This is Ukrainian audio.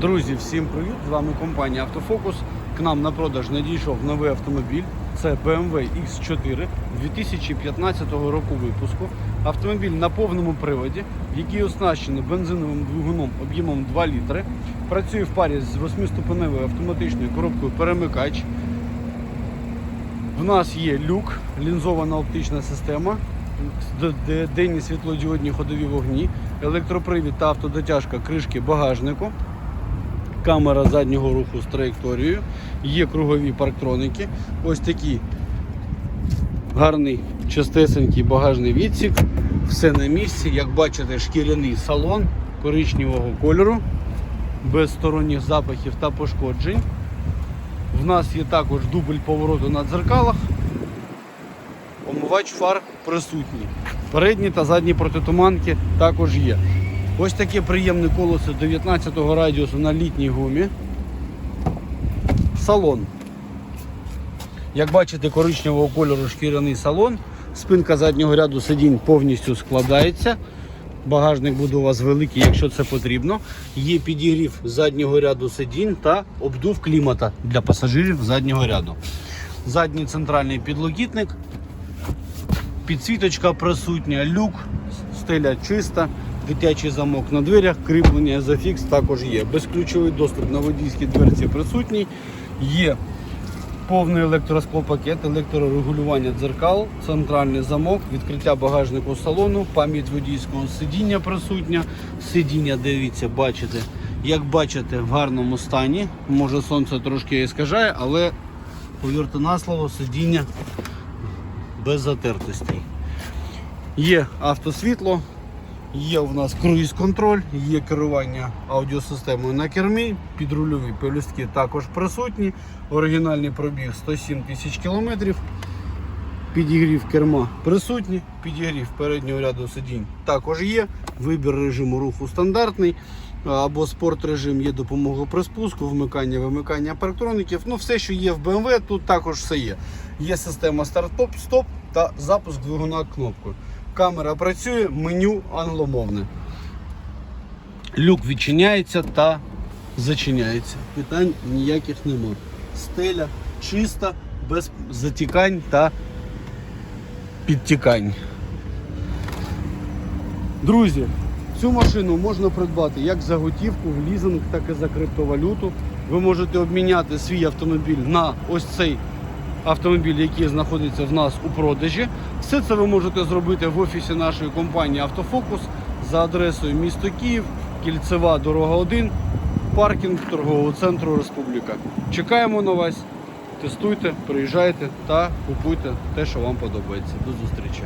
Друзі, всім привіт! З вами компанія Автофокус. К нам на продаж надійшов новий автомобіль. Це BMW X4 2015 року випуску. Автомобіль на повному приводі, який оснащений бензиновим двигуном об'ємом 2 літри. Працює в парі з 8-ступеневою автоматичною коробкою перемикач. В нас є люк, лінзована оптична система, денні світлодіодні ходові вогні, електропривід та автодотяжка кришки багажнику камера заднього руху з траєкторією, є кругові парктроники. Ось такий гарний чистесенький багажний відсік. Все на місці. Як бачите, шкіряний салон коричневого кольору, без сторонніх запахів та пошкоджень. В нас є також дубль повороту на дзеркалах. Омивач фар присутній. Передні та задні протитуманки також є. Ось таке приємне колесо 19 радіусу на літній гумі. Салон. Як бачите, коричневого кольору шкіряний салон. Спинка заднього ряду сидінь повністю складається. Багажник буде у вас великий, якщо це потрібно. Є підігрів заднього ряду сидінь та обдув клімата для пасажирів заднього ряду. Задній центральний підлокітник, підсвіточка присутня, люк, стеля чиста, дитячий замок на дверях, кріплення зафікс також є. Безключовий доступ на водійській дверці присутній. Є повний електросклопакет, електрорегулювання дзеркал, центральний замок, відкриття багажнику салону, пам'ять водійського сидіння присутня. Сидіння, дивіться, бачите, як бачите, в гарному стані. Може сонце трошки іскажає, але повірте на слово, сидіння без затертостей. Є автосвітло, є у нас круїз-контроль, є керування аудіосистемою на кермі, підрульові пелюстки також присутні. Оригінальний пробіг 107 тисяч кілометрів. Підігрів керма присутній, підігрів переднього ряду сидінь також є. Вибір режиму руху стандартний. Або спорт режим є допомога при спуску, вмикання, вимикання парктроників. Ну, все, що є в BMW, тут також все є. Є система старт-стоп стоп та запуск двигуна кнопкою. Камера працює, меню англомовне. Люк відчиняється та зачиняється. Питань ніяких нема. Стеля чиста, без затікань та підтікань. Друзі, цю машину можна придбати як за готівку, в лізинг, так і за криптовалюту. Ви можете обміняти свій автомобіль на ось цей автомобіль, який знаходиться в нас у продажі. Все це ви можете зробити в офісі нашої компанії Автофокус за адресою місто Київ, Кільцева, дорога 1, паркінг торгового центру Республіка. Чекаємо на вас, тестуйте, приїжджайте та купуйте те, що вам подобається. До зустрічі!